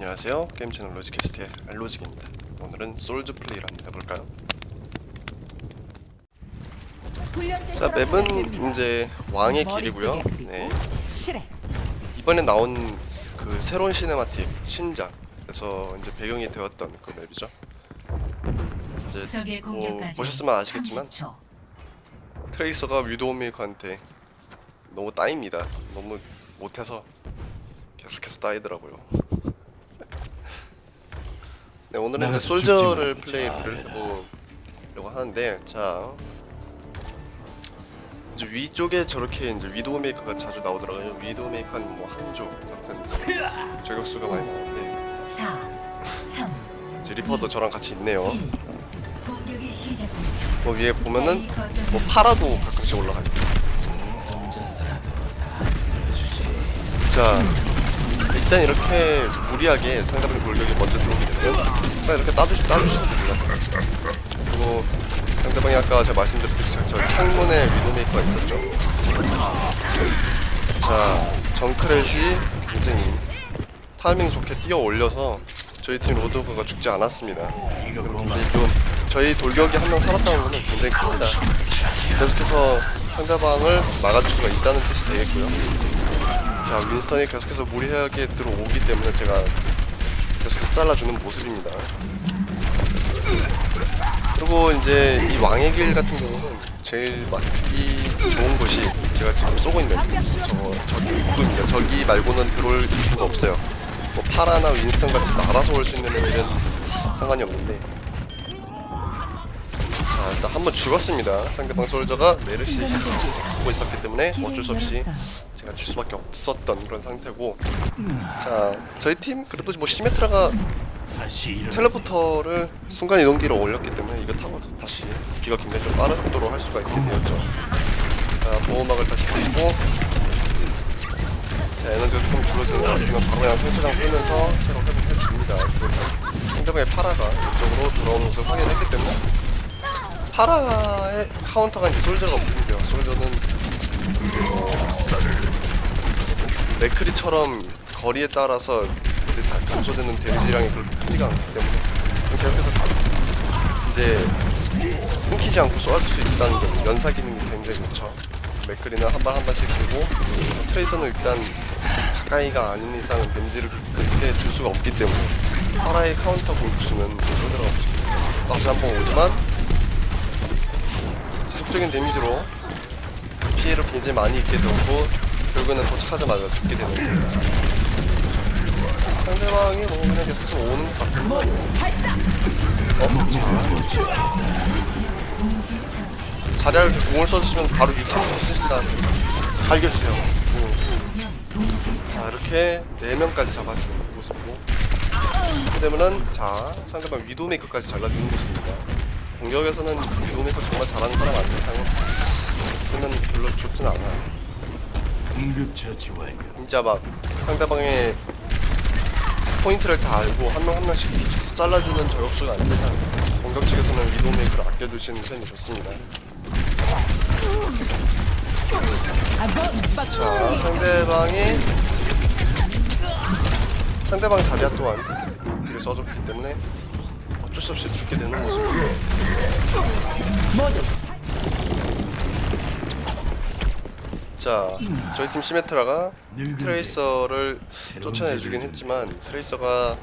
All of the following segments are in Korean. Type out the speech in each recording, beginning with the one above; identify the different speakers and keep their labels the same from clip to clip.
Speaker 1: 안녕하세요. 게임 채널 로지캐스트의 알로직입니다. 오늘은 솔즈 플레이를 한번 해볼까요? 자, 맵은 이제 왕의 길이고요. 네. 이번에 나온 그 새로운 시네마틱 신작. 그래서 이제 배경이 되었던 그 맵이죠. 이제 뭐 보셨으면 아시겠지만
Speaker 2: 30초.
Speaker 1: 트레이서가 위도우메이커한테 너무 따입니다. 너무 못해서 계속해서 따이더라고요. 네 오늘은 이제 솔저를 플레이를
Speaker 3: 말고
Speaker 1: 해보려고 하는데 자 이제 위쪽에 저렇게 이제 위도우 메이커가 자주 나오더라고요. 위도우 메이커는 뭐 한조 같은 저격수가 많이 나오는데
Speaker 2: 4, 3,
Speaker 1: 이제 리퍼도 저랑 같이 있네요.
Speaker 2: 1. 공격이 시작됩니다.
Speaker 1: 뭐 위에 보면은 뭐 파라도 가끔씩 올라가요.
Speaker 3: 혼자
Speaker 1: 일단 이렇게 무리하게 상대방의 골격이 먼저 들어오게 되면 딱 이렇게 따주시, 따주시면 됩니다. 그리고 상대방이 아까 제가 말씀드렸듯이 저 창문에 위도메이커가 있었죠. 자 정크렛이 굉장히 타이밍 좋게 뛰어 올려서 저희 팀 로드오그가 죽지 않았습니다. 굉장히 좀 저희 돌격이 한 명 살았다는 것은 굉장히 큽니다. 계속해서 상대방을 막아줄 수가 있다는 뜻이 되겠고요 자 윈스턴이 계속해서 무리하게 들어오기 때문에 제가 계속해서 잘라주는 모습입니다. 그리고 이제 이 왕의 길 같은 경우는 제일 막기 좋은 곳이 제가 지금 쏘고 있는 저 저기 입구입니다. 저기 말고는 들어올 이유가 없어요. 뭐 파라나 윈스턴 같이 날아서 올 수 있는 애들은 상관이 없는데. 자 일단 한번 죽었습니다. 상대방 솔저가 메르시 보고 있었기 때문에 어쩔 수 없이 제가 질 수밖에 없었던 그런 상태고. 자 저희 팀 그래도 뭐 시메트라가 텔레포터를 순간 이동기로 올렸기 때문에 이거 타고 다시 기가 굉장히 좀 빠른 속도로 할 수가 있게 되었죠. 자 보호막을 다시 쓰고. 자 에너지가 조금 것 같으면 바로 그냥 생수장 쓰면서 체력 회복해 줍니다. 그래서 상대방의 파라가 이쪽으로 돌아오는 것을 확인했기 때문에 파라의 카운터가 이제 솔저가 없는데요. 솔저는 맥크리처럼 거리에 따라서 이제 다 감소되는 데미지량이 그렇게 크지가 않기 때문에 계속해서 이제 끊기지 않고 쏘아줄 수 있다는 점 연사 기능이 굉장히 좋죠. 맥크리는 한 발 한 발씩 들고 트레이서는 일단 가까이가 아닌 이상은 데미지를 그렇게 줄 수가 없기 때문에 파라의 카운터 공수는 손들어가 없습니다 다시 한번 오지만 지속적인 데미지로 피해를 굉장히 많이 입게 되고 결국에는 도착하자마자 죽게 되는 겁니다. 상대방이 뭐 그냥 계속 오는 것
Speaker 2: 동시 처치.
Speaker 1: 자리를 공을 써주시면 바로 유탄을 쓰신다 살겨주세요 자. 이렇게 4명까지 잡아주는 모습이고 되면은 자 상대방 위도메이커까지 잘라주는 모습입니다 공격에서는 위도메이커 정말 잘하는 사람 아니면 쓰면 별로 좋진 않아요.
Speaker 3: 응급처치 완료.
Speaker 1: 진짜 막 상대방의 포인트를 다 알고 한 명 한 명씩 계속 잘라주는 저격수가 이상 공격 측에서는 위도메이크를 아껴두시는 편이 좋습니다. 자 상대방이 상대방 자리야 또한 이를 써줬기 때문에 어쩔 수 없이 죽게 되는 모습이고 자 저희 팀 시메트라가 트레이서를 쫓아내주긴 했지만 트레이서가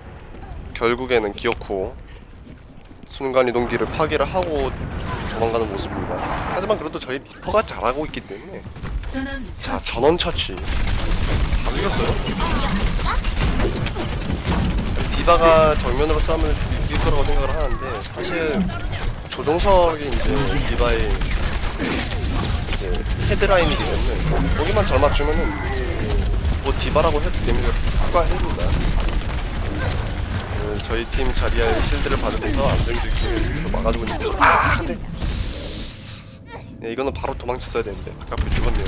Speaker 1: 결국에는 기어코 순간 이동기를 파괴를 하고 도망가는 모습입니다. 하지만 그래도 저희 리퍼가 잘하고 있기 때문에 자. 전원 처치 다 죽였어요. 디바가 정면으로 싸우면 이길 거라고 생각을 하는데 사실 조종석이 이제 디바의 이제 헤드라인이기 때문에 거기만 잘 맞추면은 뭐 디바라고 해도 데미지가 추가해줍니다. 그 저희 팀 자리에 실드를 받으면서 안정적이게 막아주고 있는데 아 근데 네, 이거는 바로 도망쳤어야 되는데 아깝게 죽었네요.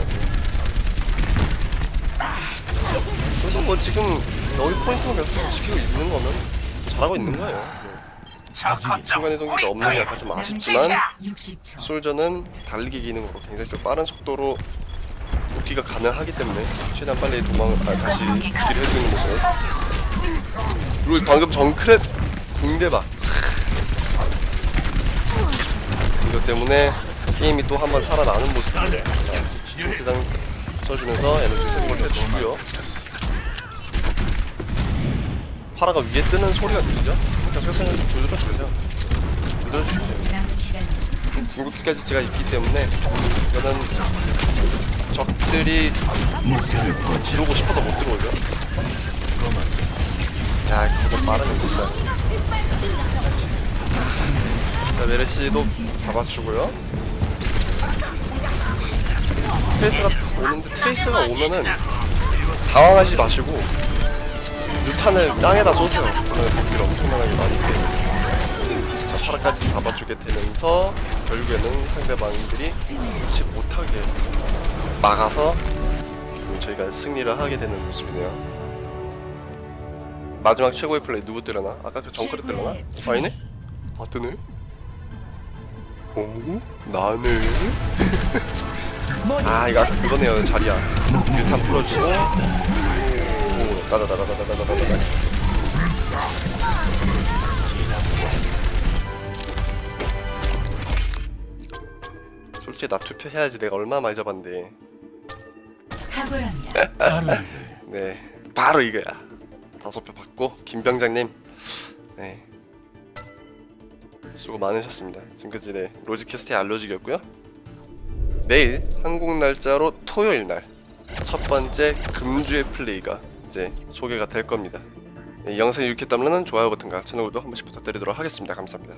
Speaker 1: 그래도 뭐 지금 여기 포인트만 계속 지키고 있는 거는 잘하고 있는 거예요. 네. 순간 이동기가 없는 게 약간 좀 아쉽지만
Speaker 2: 60초.
Speaker 1: 솔저는 달리기 기능으로 굉장히 좀 빠른 속도로 복귀가 가능하기 때문에 최대한 빨리 도망 아, 다시 복귀를 해주는 모습. 그리고 방금 정크랩 붕대박. 이것 때문에 게임이 또 한 번 살아나는 모습입니다 세상 써주면서 에너지 회복을 해주고요. 파라가 위에 뜨는 소리가 들리죠? 두드려주세요.
Speaker 2: 남은 시간 30초.
Speaker 1: 궁극기까지 제가 있기 때문에 이거는 적들이 들어오고 싶어도 못 들어오죠. 야 그거 빠르네 진짜 자 메르시도 잡아주고요. 트레이스가 오는데 트레이스가 오면은 당황하지 마시고 유탄을 땅에다 쏘세요 오늘 공기를 엄청나게 많이 때리고 자 파라까지 잡아주게 되면서 결국에는 상대방들이 그렇지 못하게 막아서 저희가 승리를 하게 되는 모습이네요 마지막 최고의 플레이 누구 때려나? 아까 그 정크를 때려나? 아니네? 아 뜨네? 오? 나는? 아 이거 아까 그거네요 자리야 유탄 풀어주고 가자 가자 가자 가자 가자 솔직히 나 투표해야지. 내가 얼마 많이 잡았는데. 네 바로 이거야. 다섯 표 받고 김병장님. 네. 수고 많으셨습니다. 지금까지 네 로지캐스트의 알로지였고요. 내일 한국 날짜로 토요일 날 첫 번째 금주의 플레이가 이제 소개가 될 겁니다. 네, 이 영상이 유익했다면 좋아요 버튼과 채널 구독 한 번씩 부탁드리도록 하겠습니다. 감사합니다